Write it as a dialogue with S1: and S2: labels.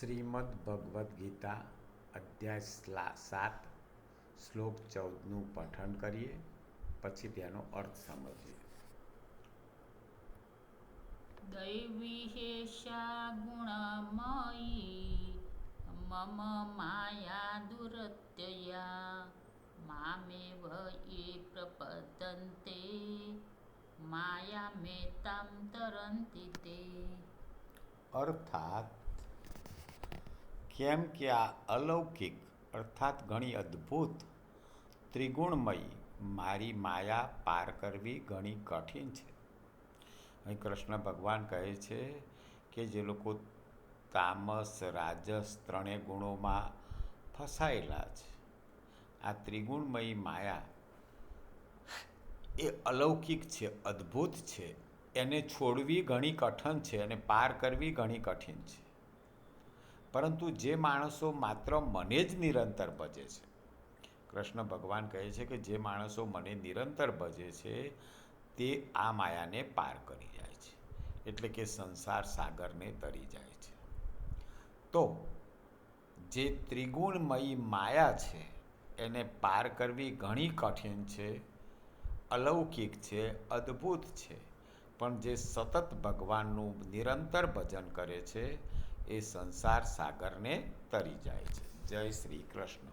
S1: શ્રીમદ્ ભગવદ્ ગીતા અધ્યાય સાત શ્લોક ચૌદનું પઠન કરીએ પછી તેનો અર્થ સમજીએ.
S2: દૈવીહેષા ગુણમયી મમ માયા દુરત્યયા મામેવ એ પ્રપતંતે માયા મેતામ તરંતિ તે.
S1: અર્થાત કેમ કે આ અલૌકિક, અર્થાત ઘણી અદ્ભુત, ત્રિગુણમયી મારી માયા પાર કરવી ઘણી કઠિન છે. અહીં કૃષ્ણ ભગવાન કહે છે કે જે લોકો તામસ, રાજસ ત્રણેય ગુણોમાં ફસાયેલા છે. આ ત્રિગુણમયી માયા એ અલૌકિક છે, અદ્ભુત છે, એને છોડવી ઘણી કઠિન છે અને પાર કરવી ઘણી કઠિન છે. પરંતુ જે માણસો માત્ર મને જ નિરંતર ભજે છે. કૃષ્ણ ભગવાન કહે છે કે જે માણસો મને નિરંતર ભજે છે, તે આ માયાને પાર કરી જાય છે. એટલે કે સંસાર સાગરને તરી જાય છે. તો જે ત્રિગુણમયી માયા છે, એને પાર કરવી ઘણી કઠિન છે, અલૌકિક છે, અદ્ભુત છે. પણ જે સતત ભગવાનનું નિરંતર ભજન કરે છે એ સંસાર સાગરને તરી જાય છે. જય શ્રી કૃષ્ણ.